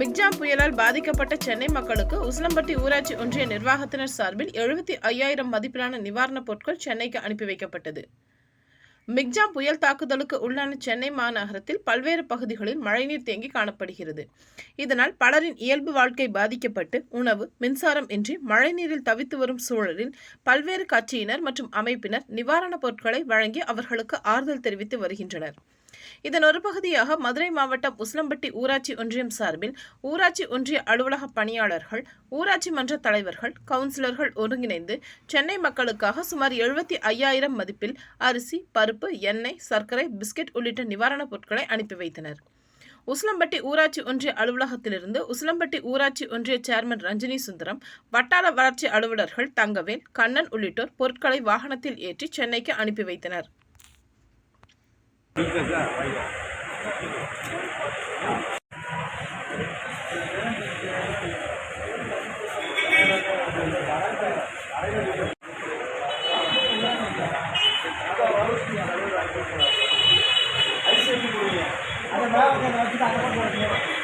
Michaung புயலால் பாதிக்கப்பட்ட சென்னை மக்களுக்கு உசிலம்பட்டி ஊராட்சி ஒன்றிய நிர்வாகத்தினர் சார்பில் எழுபத்தி ஐயாயிரம் மதிப்பிலான நிவாரணப் பொருட்கள் சென்னைக்கு அனுப்பி வைக்கப்பட்டது. மிக்ஜாம் புயல் தாக்குதலுக்கு உள்ளான சென்னை மாநகரத்தில் பல்வேறு பகுதிகளில் மழைநீர் தேங்கி காணப்படுகிறது. இதனால் பலரின் இயல்பு வாழ்க்கை பாதிக்கப்பட்டு உணவு மின்சாரம் இன்றி மழைநீரில் தவித்து வரும் சூழலில் பல்வேறு கட்சியினர் மற்றும் அமைப்பினர் நிவாரணப் பொருட்களை வழங்கி அவர்களுக்கு ஆறுதல் தெரிவித்து வருகின்றனர். இதன் ஒரு பகுதியாக மதுரை மாவட்டம் உசிலம்பட்டி ஊராட்சி ஒன்றியம் சார்பில் ஊராட்சி ஒன்றிய அலுவலக பணியாளர்கள் ஊராட்சி மன்ற தலைவர்கள் கவுன்சிலர்கள் ஒருங்கிணைந்து சென்னை மக்களுக்காக சுமார் எழுபத்தி ஐயாயிரம் மதிப்பில் அரிசி பருப்பு எண்ணெய் சர்க்கரை பிஸ்கெட் உள்ளிட்ட நிவாரணப் பொருட்களை அனுப்பி வைத்தனர். உசிலம்பட்டி ஊராட்சி ஒன்றிய அலுவலகத்திலிருந்து உசிலம்பட்டி ஊராட்சி ஒன்றிய சேர்மன் ரஞ்சினி சுந்தரம் வட்டார வளர்ச்சி அலுவலர்கள் தங்கவேல் கண்ணன் உள்ளிட்டோர் பொருட்களை வாகனத்தில் ஏற்றி சென்னைக்கு அனுப்பி வைத்தனர். ஐசிஎம் அந்த மேலே வச்சுட்டு அதை